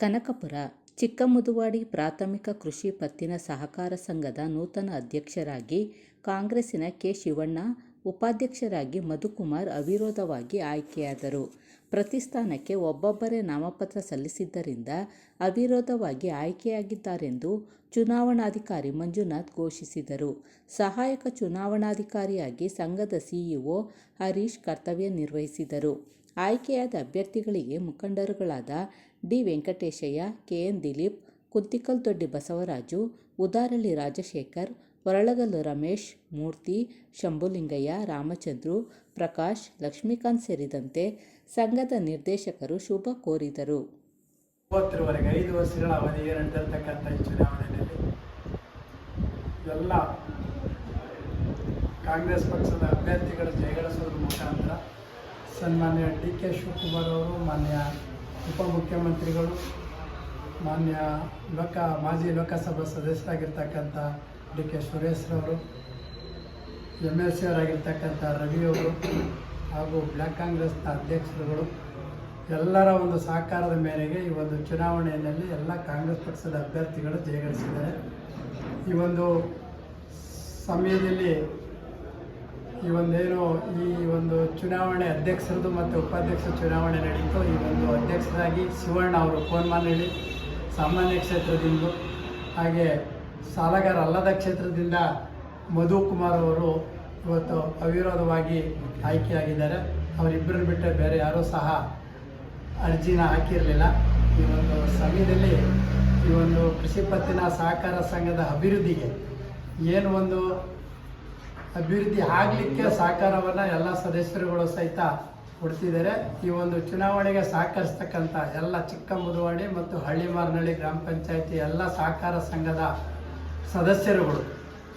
ಕನಕಪುರ, ಚಿಕ್ಕಮುದುವಾಡಿ ಪ್ರಾಥಮಿಕ ಕೃಷಿ ಪತ್ತಿನ ಸಹಕಾರ ಸಂಘದ ನೂತನ ಅಧ್ಯಕ್ಷರಾಗಿ ಕಾಂಗ್ರೆಸ್ಸಿನ ಕೆ. ಶಿವಣ್ಣ, ಉಪಾಧ್ಯಕ್ಷರಾಗಿ ಮಧುಕುಮಾರ್ ಅವಿರೋಧವಾಗಿ ಆಯ್ಕೆಯಾದರು. ಪ್ರತಿ ಸ್ಥಾನಕ್ಕೆ ಒಬ್ಬೊಬ್ಬರೇ ನಾಮಪತ್ರ ಸಲ್ಲಿಸಿದ್ದರಿಂದ ಅವಿರೋಧವಾಗಿ ಆಯ್ಕೆಯಾಗಿದ್ದಾರೆಂದು ಚುನಾವಣಾಧಿಕಾರಿ ಮಂಜುನಾಥ್ ಘೋಷಿಸಿದರು. ಸಹಾಯಕ ಚುನಾವಣಾಧಿಕಾರಿಯಾಗಿ ಸಂಘದ ಸಿಇಒ ಹರೀಶ್ ಕರ್ತವ್ಯ ನಿರ್ವಹಿಸಿದರು. ಆಯ್ಕೆಯಾದ ಅಭ್ಯರ್ಥಿಗಳಿಗೆ ಮುಖಂಡರುಗಳಾದ D. Venkateshaiah, K. N. Dilip, Kunthikal Doddi Basavaraju, Udaralli Rajashekar Horalagallu Ramesh, Murthy, Shambhulingaiah, Ramachandru, Prakash, Lakshmikanth ಸೇರಿದಂತೆ ಸಂಘದ ನಿರ್ದೇಶಕರು ಶುಭ ಕೋರಿದರು. ಮೂವತ್ತರವರೆಗೆ ಐದು ವರ್ಷಗಳ ಅವಧಿಗೆ ನಡೆದಿರ್ತಕ್ಕಂಥ ಚುನಾವಣೆಯಲ್ಲಿ ಎಲ್ಲ ಕಾಂಗ್ರೆಸ್ ಪಕ್ಷದ ಅಭ್ಯರ್ಥಿಗಳ ಜಯಗಳಿಸೋದ್ರ ಮುಖಾಂತರ ಸನ್ಮಾನ್ಯ ಡಿ. ಕೆ. ಶಿವಕುಮಾರ್ ಅವರು, ಮಾನ್ಯ ಉಪಮುಖ್ಯಮಂತ್ರಿಗಳು, ಮಾನ್ಯ ಲೋಕ, ಮಾಜಿ ಲೋಕಸಭಾ ಸದಸ್ಯರಾಗಿರ್ತಕ್ಕಂಥ ಡಿ ಕೆ ಸುರೇಶ್ರವರು ಎಂ ಎಲ್ ಸಿ ಅವರಾಗಿರ್ತಕ್ಕಂಥ ರವಿಯವರು ಹಾಗೂ ಬ್ಲ್ಯಾಕ್ ಕಾಂಗ್ರೆಸ್ನ ಅಧ್ಯಕ್ಷರುಗಳು, ಎಲ್ಲರ ಒಂದು ಸಹಕಾರದ ಮೇರೆಗೆ ಈ ಒಂದು ಚುನಾವಣೆಯಲ್ಲಿ ಎಲ್ಲ ಕಾಂಗ್ರೆಸ್ ಪಕ್ಷದ ಅಭ್ಯರ್ಥಿಗಳು ಜಯಗಳಿಸಿದ್ದಾರೆ. ಈ ಒಂದು ಸಮಯದಲ್ಲಿ ಈ ಒಂದೇನು ಈ ಒಂದು ಚುನಾವಣೆ ಅಧ್ಯಕ್ಷರದು ಮತ್ತು ಉಪಾಧ್ಯಕ್ಷ ಚುನಾವಣೆ ನಡೀತು. ಈ ಒಂದು ಅಧ್ಯಕ್ಷರಾಗಿ ಸುವರ್ಣ ಅವರು ಕೋನ್ಮಾನಹಳ್ಳಿ ಸಾಮಾನ್ಯ ಕ್ಷೇತ್ರದಿಂದ, ಹಾಗೆ ಸಾಲಗಾರ ಅಲ್ಲದ ಕ್ಷೇತ್ರದಿಂದ ಮಧು ಕುಮಾರ್ ಅವರು ಇವತ್ತು ಅವಿರೋಧವಾಗಿ ಆಯ್ಕೆಯಾಗಿದ್ದಾರೆ. ಅವರಿಬ್ಬರನ್ನು ಬಿಟ್ಟರೆ ಬೇರೆ ಯಾರೂ ಸಹ ಅರ್ಜಿನ ಹಾಕಿರಲಿಲ್ಲ. ಈ ಒಂದು ಸಮಯದಲ್ಲಿ ಈ ಒಂದು ಕೃಷಿ ಪತ್ತಿನ ಸಹಕಾರ ಸಂಘದ ಅಭಿವೃದ್ಧಿಗೆ ಏನು ಒಂದು ಅಭಿವೃದ್ಧಿ ಆಗಲಿಕ್ಕೆ ಸಹಕಾರವನ್ನು ಎಲ್ಲ ಸದಸ್ಯರುಗಳು ಸಹಿತ ಕೊಡ್ತಿದ್ದಾರೆ. ಈ ಒಂದು ಚುನಾವಣೆಗೆ ಸಹಕರಿಸ್ತಕ್ಕಂಥ ಎಲ್ಲ ಚಿಕ್ಕ ಮುದುವಾಡಿ ಮತ್ತು ಹಳ್ಳಿಮಾರ್ನಳ್ಳಿ ಗ್ರಾಮ ಪಂಚಾಯತಿ ಎಲ್ಲ ಸಹಕಾರ ಸಂಘದ ಸದಸ್ಯರುಗಳು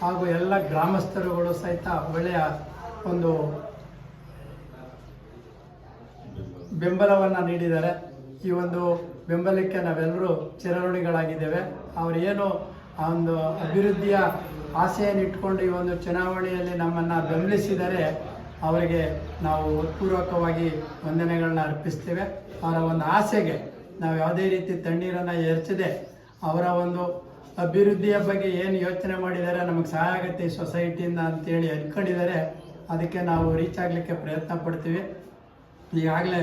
ಹಾಗೂ ಎಲ್ಲ ಗ್ರಾಮಸ್ಥರುಗಳು ಸಹಿತ ಒಳ್ಳೆಯ ಒಂದು ಬೆಂಬಲವನ್ನು ನೀಡಿದ್ದಾರೆ. ಈ ಒಂದು ಬೆಂಬಲಕ್ಕೆ ನಾವೆಲ್ಲರೂ ಚಿರಋಣಿಗಳಾಗಿದ್ದೇವೆ. ಅವರೇನು ಆ ಒಂದು ಅಭಿವೃದ್ಧಿಯ ಆಸೆಯನ್ನು ಇಟ್ಕೊಂಡು ಈ ಒಂದು ಚುನಾವಣೆಯಲ್ಲಿ ನಮ್ಮನ್ನು ಬೆಂಬಲಿಸಿದರೆ ಅವರಿಗೆ ನಾವು ಪೂರ್ವಕವಾಗಿ ವಂದನೆಗಳನ್ನ ಅರ್ಪಿಸ್ತೇವೆ. ಅವರ ಒಂದು ಆಸೆಗೆ ನಾವು ಯಾವುದೇ ರೀತಿ ತಣ್ಣೀರನ್ನು ಎರಚದೆ ಅವರ ಒಂದು ಅಭಿವೃದ್ಧಿಯ ಬಗ್ಗೆ ಏನು ಯೋಚನೆ ಮಾಡಿದ್ದಾರೆ ನಮಗೆ ಸಹಾಯ ಆಗುತ್ತೆ ಈ ಸೊಸೈಟಿಯಿಂದ ಅಂತೇಳಿ ಅನ್ಕೊಂಡಿದ್ದಾರೆ ಅದಕ್ಕೆ ನಾವು ರೀಚ್ ಆಗಲಿಕ್ಕೆ ಪ್ರಯತ್ನ ಪಡ್ತೀವಿ. ಈಗಾಗಲೇ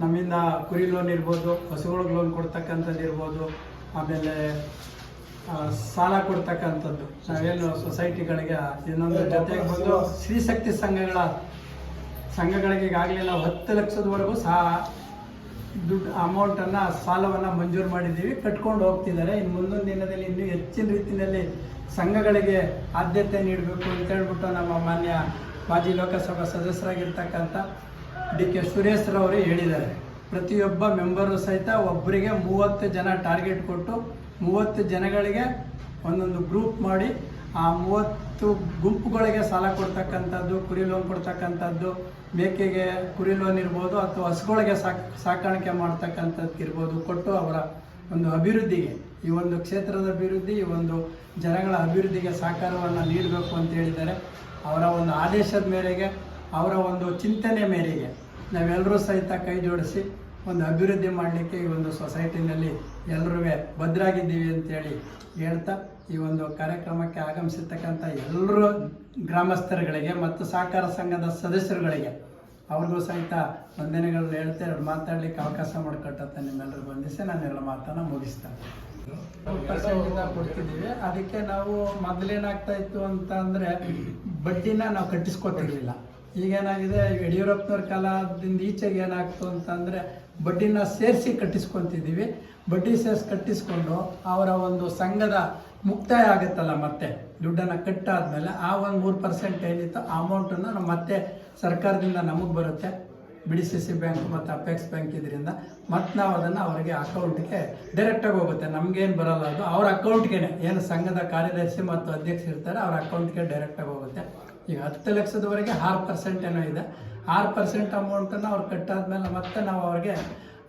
ನಮ್ಮಿಂದ ಕುರಿ ಲೋನ್ ಇರ್ಬೋದು, ಹಸುಗಳಿಗೆ ಲೋನ್ ಕೊಡ್ತಕ್ಕಂಥದ್ದು ಇರ್ಬೋದು, ಆಮೇಲೆ ಸಾಲ ಕೊಡ್ತಕ್ಕಂಥದ್ದು. ನಾವೇನು ಸೊಸೈಟಿಗಳಿಗೆ, ಇನ್ನೊಂದು ಜೊತೆಗೆ ಬಂದು ಸ್ತ್ರೀಶಕ್ತಿ ಸಂಘಗಳ, ಸಂಘಗಳಿಗೆ ಈಗಾಗಲೇ ನಾವು ಹತ್ತು ಲಕ್ಷದವರೆಗೂ ಸಹ ದುಡ್ಡು ಅಮೌಂಟನ್ನು ಸಾಲವನ್ನು ಮಂಜೂರು ಮಾಡಿದ್ದೀವಿ. ಕಟ್ಕೊಂಡು ಹೋಗ್ತಿದ್ದಾರೆ. ಇನ್ನು ಮುಂದಿನ ದಿನದಲ್ಲಿ ಇನ್ನೂ ಹೆಚ್ಚಿನ ರೀತಿಯಲ್ಲಿ ಸಂಘಗಳಿಗೆ ಆದ್ಯತೆ ನೀಡಬೇಕು ಅಂತ ಹೇಳ್ಬಿಟ್ಟು ನಮ್ಮ ಮಾನ್ಯ ಮಾಜಿ ಲೋಕಸಭಾ ಸದಸ್ಯರಾಗಿರ್ತಕ್ಕಂಥ ಡಿ ಕೆ ಸುರೇಶ್ರವರು ಹೇಳಿದ್ದಾರೆ. ಪ್ರತಿಯೊಬ್ಬ ಮೆಂಬರು ಸಹಿತ ಒಬ್ಬರಿಗೆ ಮೂವತ್ತು ಜನ ಟಾರ್ಗೆಟ್ ಕೊಟ್ಟು ಮೂವತ್ತು ಜನಗಳಿಗೆ ಒಂದೊಂದು ಗ್ರೂಪ್ ಮಾಡಿ, ಆ ಮೂವತ್ತು ಗುಂಪುಗಳಿಗೆ ಸಾಲ ಕೊಡ್ತಕ್ಕಂಥದ್ದು, ಕುರಿ ಲೋನ್ ಕೊಡ್ತಕ್ಕಂಥದ್ದು, ಮೇಕೆಗೆ ಕುರಿ ಲೋನ್ ಇರ್ಬೋದು ಅಥವಾ ಹಸುಗಳಿಗೆ ಸಾಕ್, ಸಾಕಾಣಿಕೆ ಮಾಡ್ತಕ್ಕಂಥದ್ದು ಇರ್ಬೋದು, ಕೊಟ್ಟು ಅವರ ಒಂದು ಅಭಿವೃದ್ಧಿಗೆ, ಈ ಒಂದು ಕ್ಷೇತ್ರದ ಅಭಿವೃದ್ಧಿ, ಈ ಒಂದು ಜನಗಳ ಅಭಿವೃದ್ಧಿಗೆ ಸಹಕಾರವನ್ನು ನೀಡಬೇಕು ಅಂತ ಹೇಳಿದ್ದಾರೆ. ಅವರ ಒಂದು ಆದೇಶದ ಮೇರೆಗೆ, ಅವರ ಒಂದು ಚಿಂತನೆ ಮೇರೆಗೆ ನಾವೆಲ್ಲರೂ ಸಹಿತ ಕೈ ಜೋಡಿಸಿ ಒಂದು ಅಭಿವೃದ್ಧಿ ಮಾಡಲಿಕ್ಕೆ ಈ ಒಂದು ಸೊಸೈಟಿನಲ್ಲಿ ಎಲ್ಲರೂ ಭದ್ರಾಗಿದ್ದೀವಿ ಅಂತೇಳಿ ಹೇಳ್ತಾ ಈ ಒಂದು ಕಾರ್ಯಕ್ರಮಕ್ಕೆ ಆಗಮಿಸಿರ್ತಕ್ಕಂಥ ಎಲ್ಲರೂ ಗ್ರಾಮಸ್ಥರುಗಳಿಗೆ ಮತ್ತು ಸಹಕಾರ ಸಂಘದ ಸದಸ್ಯರುಗಳಿಗೆ ಅವ್ರಿಗೂ ಸಹಿತ ವಂದನೆಗಳನ್ನ ಹೇಳ್ತಾ ಎರಡು ಮಾತಾಡ್ಲಿಕ್ಕೆ ಅವಕಾಶ ಮಾಡಿಕೊಟ್ಟಂತ ನಿಮ್ಮೆಲ್ಲರೂ ಬಂಧಿಸಿ ನಾನು ಎಲ್ಲ ಮಾತನ್ನು ಮುಗಿಸ್ತೇನೆ ಕೊಡ್ತಿದ್ದೀವಿ. ಅದಕ್ಕೆ ನಾವು ಮೊದಲೇನಾಗ್ತಾ ಇತ್ತು ಅಂತ ಅಂದರೆ ಬಡ್ಡಿನ ನಾವು ಕಟ್ಟಿಸ್ಕೊತಿರ್ಲಿಲ್ಲ. ಈಗೇನಾಗಿದೆ ಯಡಿಯೂರಪ್ಪನವ್ರ ಕಾಲದಿಂದ ಈಚೆಗೆ ಏನಾಗ್ತು ಅಂತಂದರೆ ಬಡ್ಡಿನ ಸೇರಿಸಿ ಕಟ್ಟಿಸ್ಕೊತಿದ್ದೀವಿ. ಬಡ್ಡಿ ಸೇರಿಸಿ ಕಟ್ಟಿಸ್ಕೊಂಡು ಅವರ ಒಂದು ಸಂಘದ ಮುಕ್ತಾಯ ಆಗುತ್ತಲ್ಲ ಮತ್ತೆ? ದುಡ್ಡನ್ನು ಕಟ್ಟಾದ್ಮೇಲೆ ಆ ಒಂದು ಮೂರು ಪರ್ಸೆಂಟ್ ಏನಿತ್ತು ಆ ಅಮೌಂಟನ್ನು ನಮ್ಮ ಮತ್ತೆ ಸರ್ಕಾರದಿಂದ ನಮಗೆ ಬರುತ್ತೆ. B D C C bank ಮತ್ತು ಅಪೆಕ್ಸ್ ಬ್ಯಾಂಕ್ ಇದರಿಂದ. ಮತ್ತು ನಾವು ಅದನ್ನು ಅವರಿಗೆ ಅಕೌಂಟ್ಗೆ ಡೈರೆಕ್ಟಾಗಿ ಹೋಗುತ್ತೆ. ನಮಗೇನು ಬರಲ್ಲ ಅದು. ಅವ್ರ ಅಕೌಂಟ್ಗೆ ಏನು ಸಂಘದ ಕಾರ್ಯದರ್ಶಿ ಮತ್ತು ಅಧ್ಯಕ್ಷ ಇರ್ತಾರೆ, ಅವ್ರ ಅಕೌಂಟ್ಗೆ ಡೈರೆಕ್ಟಾಗಿ ಹೋಗುತ್ತೆ. ಈಗ ಹತ್ತು ಲಕ್ಷದವರೆಗೆ ಆರು ಪರ್ಸೆಂಟ್ ಏನೋ ಇದೆ. ಆರು ಪರ್ಸೆಂಟ್ ಅಮೌಂಟನ್ನು ಅವ್ರು ಕಟ್ಟಾದ್ಮೇಲೆ ಮತ್ತೆ ನಾವು ಅವ್ರಿಗೆ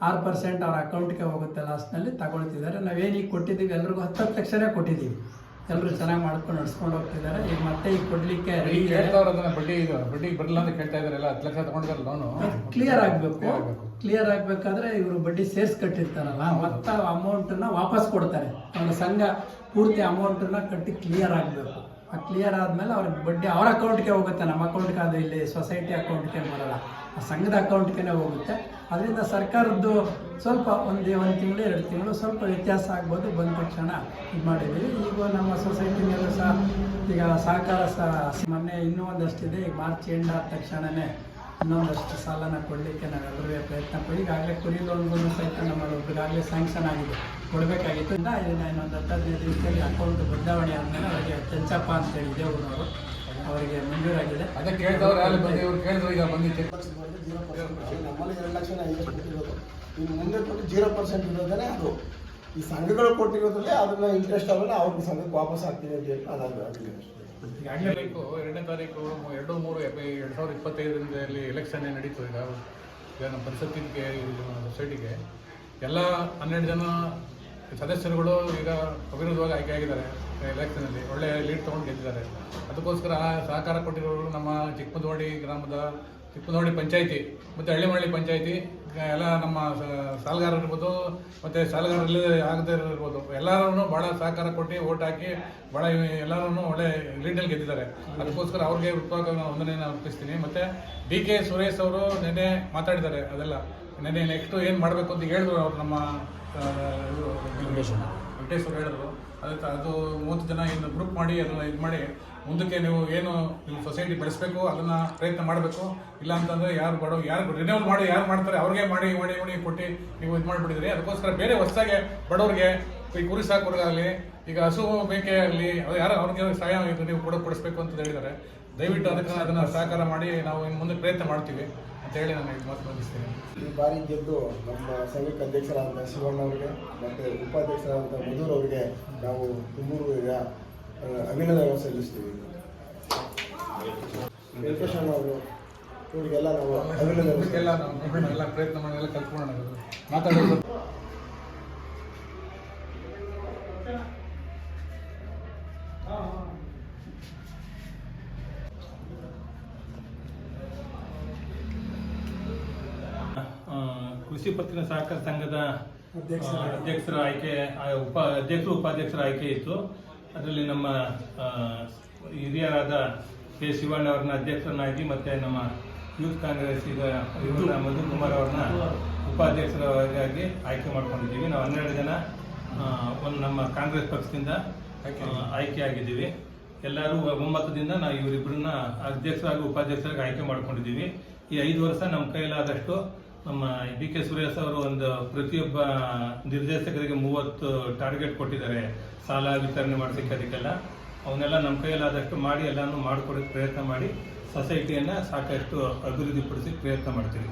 ಆರು ಪರ್ಸೆಂಟ್ ಅವ್ರ ಅಕೌಂಟ್ಗೆ ಹೋಗುತ್ತೆ ಲಾಸ್ಟ್ನಲ್ಲಿ ತಗೊಳ್ತಿದ್ದಾರೆ. ನಾವೇನು ಈಗ ಕೊಟ್ಟಿದ್ದೀವಿ ಎಲ್ರಿಗೂ ಹತ್ತು ಹತ್ತು ಲಕ್ಷನೇ ಕೊಟ್ಟಿದ್ದೀವಿ. ಎಲ್ಲರೂ ಚೆನ್ನಾಗಿ ಮಾಡ್ಕೊಂಡು ನಡ್ಸ್ಕೊಂಡು ಹೋಗ್ತಿದ್ದಾರೆ. ಈಗ ಮತ್ತೆ ಈಗ ಕೊಡಲಿಕ್ಕೆ ಬಡ್ಡಿ ಇದು ಬಡ್ಡಿ ಬರಲ್ಲ ಅಂತ ಕೇಳ್ತಾ ಇದಾರೆಲ್ಲ ಹತ್ತು ಲಕ್ಷ ತಗೊಂಡಿದ್ದಾರೆ ಲೋನು ಕ್ಲಿಯರ್ ಆಗಬೇಕು. ಕ್ಲಿಯರ್ ಆಗಬೇಕಾದ್ರೆ ಇವರು ಬಡ್ಡಿ ಸೇರ್ಸ್ ಕಟ್ಟಿರ್ತಾರಲ್ಲ ಮತ್ತೆ ಅಮೌಂಟನ್ನು ವಾಪಸ್ ಕೊಡ್ತಾರೆ. ಅವರ ಸಂಘ ಪೂರ್ತಿ ಅಮೌಂಟನ್ನು ಕಟ್ಟಿ ಕ್ಲಿಯರ್ ಆಗಬೇಕು. ಕ್ಲಿಯರ್ ಆದಮೇಲೆ ಅವ್ರ ಬಡ್ಡಿ ಅವ್ರ ಅಕೌಂಟ್ಗೆ ಹೋಗುತ್ತೆ, ನಮ್ಮ ಅಕೌಂಟ್ಗೆ ಅದು ಇಲ್ಲಿ ಸೊಸೈಟಿ ಅಕೌಂಟ್ಗೆ ಬರಲ್ಲ ಆ ಸಂಘದ ಅಕೌಂಟ್ಗೆ ಹೋಗುತ್ತೆ. ಅದರಿಂದ ಸರ್ಕಾರದ್ದು ಸ್ವಲ್ಪ ಒಂದು ಒಂದು ತಿಂಗಳು, ಎರಡು ತಿಂಗಳು ಸ್ವಲ್ಪ ವ್ಯತ್ಯಾಸ ಆಗ್ಬೋದು, ಬಂದ ತಕ್ಷಣ ಇದು ಮಾಡಿದ್ದೀವಿ. ಈಗ ನಮ್ಮ ಸೊಸೈಟಿನಲ್ಲೂ ಸಹ ಈಗ ಸಹಕಾರ ಸಹ ಮೊನ್ನೆ ಇನ್ನೂ ಒಂದಷ್ಟಿದೆ. ಈಗ ಮಾರ್ಚ್ ಎಂಡ್ ಆದ ತಕ್ಷಣವೇ ಇನ್ನೊಂದಷ್ಟು ಸಾಲನ ಕೊಡಲಿಕ್ಕೆ ನಾವೆಲ್ಲರೂ ಪ್ರಯತ್ನ ಪಡಿ. ಈಗಾಗಲೇ ಕುರಿ ಲೋನ್ಗೂ ಸಹಿತ ನಮ್ಮ ಒಬ್ಬರಿಗಾಗಲೇ ಸ್ಯಾಂಕ್ಷನ್ ಆಗಿದೆ. ಕೊಡಬೇಕಾಗಿತ್ತು. ಇಂದ ಇದನ್ನ ಇನ್ನೊಂದು ಹತ್ತು ಹದಿನೈದು ದಿವಸದಲ್ಲಿ ಅಕೌಂಟ್ ಬದಲಾವಣೆ ಆದಮೇಲೆ ಅವರಿಗೆ ಚಂಚಪ್ಪ ಅಂತೇಳಿ ಅವರು ಅವರಿಗೆ ಮಂಜೂರಾಗಿದೆ. ಅದಕ್ಕೆ ಕೇಳಿದವರು ಅಲ್ಲಿ ಬಂದು ಇವರು ಕೇಳಿದ್ರು ಈಗ ಬಂದಿತ್ತು ನಮ್ಮಲ್ಲಿ ಎರಡು ಲಕ್ಷ ಇನ್ನು ಮುಂದೆ ಕೊಟ್ಟು ಜೀರೋ ಪರ್ಸೆಂಟ್ ಇರೋದೇ ಅದು. ಈ ಸಂಘಗಳು ಕೊಟ್ಟಿರೋದ್ರಲ್ಲಿ ಅದನ್ನ ಇಂಟ್ರೆಸ್ಟ್ ಆಮೇಲೆ ಅವ್ರಿಗೆ ಸಂಘಕ್ಕೆ ವಾಪಸ್ ಆಗ್ತೀವಿ ಅಂತ ಹೇಳಿ ತಾರೀಕು, ಎರಡನೇ ತಾರೀಕು ಎರಡು, ಮೂರು ಎರಡು ಸಾವಿರದ ಇಲ್ಲಿ ಎಲೆಕ್ಷನ್ ನಡೀತು ಈಗ. ಈಗ ನಮ್ಮ ಪರಿಷತ್ತಿಗೆ ಸೊಸೈಟಿಗೆ ಎಲ್ಲ ಹನ್ನೆರಡು ಜನ ಸದಸ್ಯರುಗಳು ಈಗ ಅವಿರೋಧವಾಗಿ ಆಯ್ಕೆ ಆಗಿದ್ದಾರೆ ಎಲೆಕ್ಷನಲ್ಲಿ ಒಳ್ಳೆ ಲೀಡ್ ತೊಗೊಂಡು ಗೆದ್ದಿದ್ದಾರೆ. ಅದಕ್ಕೋಸ್ಕರ ಸಹಕಾರ ಕೊಟ್ಟಿರೋರು ನಮ್ಮ ಚಿಕ್ಕಮದವಾಡಿ ಗ್ರಾಮದ ಚಿಕ್ಕಮದವಾಡಿ ಪಂಚಾಯಿತಿ, ಮತ್ತು ಹಳ್ಳಿಮಳ್ಳಿ ಪಂಚಾಯಿತಿ ಎಲ್ಲ ನಮ್ಮ ಸಾಲುಗಾರ ಇರ್ಬೋದು, ಮತ್ತು ಸಾಲಗಾರರಲ್ಲಿ ಆಗದೇ ಇರ್ಬೋದು ಎಲ್ಲರೂ ಭಾಳ ಸಹಕಾರ ಕೊಟ್ಟು ಓಟ್ ಹಾಕಿ ಭಾಳ ಎಲ್ಲರೂ ಒಳ್ಳೆ ಲೀಡಲ್ಲಿ ಗೆದ್ದಿದ್ದಾರೆ. ಅದಕ್ಕೋಸ್ಕರ ಅವ್ರಿಗೆ ಉತ್ಪಾದಕ ವಂದನೆಯನ್ನು ಅರ್ಪಿಸ್ತೀನಿ. ಮತ್ತು ಡಿ ಕೆ ಸುರೇಶ್ ಅವರು ನೆನ್ನೆ ಮಾತಾಡಿದ್ದಾರೆ ಅದೆಲ್ಲ. ನೆನ್ನೆ ನೆಕ್ಸ್ಟು ಏನು ಮಾಡಬೇಕು ಅಂತ ಹೇಳಿದ್ರು ಅವ್ರು ನಮ್ಮ ಇವ್ರು ವೆಂಕಟೇಶ್ವರ ಹೇಳಿದ್ರು. ಅದಕ್ಕೆ ಅದು ಮೂವತ್ತು ಜನ ಇನ್ನು ಗ್ರೂಪ್ ಮಾಡಿ ಅದನ್ನು ಇದು ಮಾಡಿ ಮುಂದಕ್ಕೆ ನೀವು ಏನು ನಿಮ್ಮ ಸೊಸೈಟಿ ಬೆಳೆಸಬೇಕು, ಅದನ್ನು ಪ್ರಯತ್ನ ಮಾಡಬೇಕು. ಇಲ್ಲ ಅಂತಂದರೆ ಯಾರು ಬಡವ ಯಾರು ರಿನ್ಯೂವಲ್ ಮಾಡಿ, ಯಾರು ಮಾಡ್ತಾರೆ, ಅವ್ರಿಗೆ ಮಾಡಿ ಮಾಡಿ ಮಾಡಿ ಕೊಟ್ಟು ನೀವು ಇದು ಮಾಡಿಬಿಟ್ಟಿದ್ರಿ. ಅದಕ್ಕೋಸ್ಕರ ಬೇರೆ ಹೊಸದಾಗೆ ಬಡವ್ರಿಗೆ ಈ ಕುರಿ ಸಾಕೋರ್ಗಾಗಲಿ ಈಗ ಹಸು ಮೇಕೆ ಆಗಲಿ ಯಾರು ಅವ್ರಿಗೆ ಸಹಾಯ ನೀವು ಕೊಡೋ, ಕೊಡಿಸ್ಬೇಕು ಅಂತ ಹೇಳಿದ್ದಾರೆ. ದಯವಿಟ್ಟು ಅದಕ್ಕೆ ಅದನ್ನು ಸಹಕಾರ ಮಾಡಿ ನಾವು ಇನ್ನು ಮುಂದೆ ಪ್ರಯತ್ನ ಮಾಡ್ತೀವಿ. ಅಂತ ಹೇಳಿ ನಾನು ಇದು ಮಾತು ಬಂದಿಸ್ತೇನೆ ಈ ಬಾರಿ ಗೆದ್ದು ನಮ್ಮ ಸಂಘಕ್ಕೆ ಅಧ್ಯಕ್ಷರಾದಂಥ ಶಿವಣ್ಣ ಅವರಿಗೆ ಮತ್ತು ಉಪಾಧ್ಯಕ್ಷರಾದಂಥ ಮಧುರ್ ಅವರಿಗೆ ನಾವು ತುಮೂರು ಈಗ ಅಭಿನಂದನೆ ಸಲ್ಲಿಸ್ತೀವಿ. ವೆಂಕಟೇಶಣ್ಣ ಅವರು ಇವರಿಗೆಲ್ಲ ನಾವು ಅಭಿನಂದನೆ. ನಾವು ನೋಡೋಣ, ಎಲ್ಲ ಪ್ರಯತ್ನ ಮಾಡಿ ಎಲ್ಲ ಕಲ್ತ್ಕೊಳ್ಳೋಣ ಮಾತಾಡೋದು ಕೃಷಿ ಪತ್ತಿನ ಸಹಕಾರ ಸಂಘದ ಅಧ್ಯಕ್ಷರ ಅಧ್ಯಕ್ಷರ ಆಯ್ಕೆ ಉಪ ಅಧ್ಯಕ್ಷರು ಉಪಾಧ್ಯಕ್ಷರ ಆಯ್ಕೆ ಇತ್ತು. ಅದರಲ್ಲಿ ನಮ್ಮ ಹಿರಿಯರಾದ ಕೆ. ಶಿವಣ್ಣ ಅವ್ರನ್ನ ಅಧ್ಯಕ್ಷರನ್ನಾಗಿ ಮತ್ತೆ ನಮ್ಮ ಯೂತ್ ಕಾಂಗ್ರೆಸ್ ಈಗ ಇವ್ರನ್ನ ಮಧು ಕುಮಾರ್ ಅವ್ರನ್ನ ಉಪಾಧ್ಯಕ್ಷರಾಗಿ ಆಯ್ಕೆ ಮಾಡ್ಕೊಂಡಿದ್ದೀವಿ. ನಾವು ಹನ್ನೆರಡು ಜನ ಒಂದು ನಮ್ಮ ಕಾಂಗ್ರೆಸ್ ಪಕ್ಷದಿಂದ ಆಯ್ಕೆ ಆಗಿದ್ದೀವಿ ಎಲ್ಲರೂ ಒಮ್ಮತದಿಂದ ನಾವು ಇವರಿಬ್ಬರನ್ನ ಅಧ್ಯಕ್ಷರಾಗಿ ಉಪಾಧ್ಯಕ್ಷರಾಗಿ ಆಯ್ಕೆ ಮಾಡ್ಕೊಂಡಿದ್ದೀವಿ. ಈ ಐದು ವರ್ಷ ನಮ್ಮ ಕೈಲಾದಷ್ಟು ನಮ್ಮ ಡಿ ಕೆ ಸುರೇಶ್ ಅವರು ಒಂದು ಪ್ರತಿಯೊಬ್ಬ ನಿರ್ದೇಶಕರಿಗೆ ಮೂವತ್ತು ಟಾರ್ಗೆಟ್ ಕೊಟ್ಟಿದ್ದಾರೆ. ಸಾಲ ವಿತರಣೆ ಮಾಡಿಸಿಕ್ಕೆ ಅದಕ್ಕೆಲ್ಲ. ಅವನ್ನೆಲ್ಲ ನಮ್ಮ ಕೈಯಲ್ಲಾದಷ್ಟು ಮಾಡಿ, ಎಲ್ಲಾನು ಮಾಡಿಕೊಡೋಕ್ಕೆ ಪ್ರಯತ್ನ ಮಾಡಿ, ಸೊಸೈಟಿಯನ್ನು ಸಾಕಷ್ಟು ಅಭಿವೃದ್ಧಿಪಡಿಸಿ ಪ್ರಯತ್ನ ಮಾಡ್ತೀವಿ.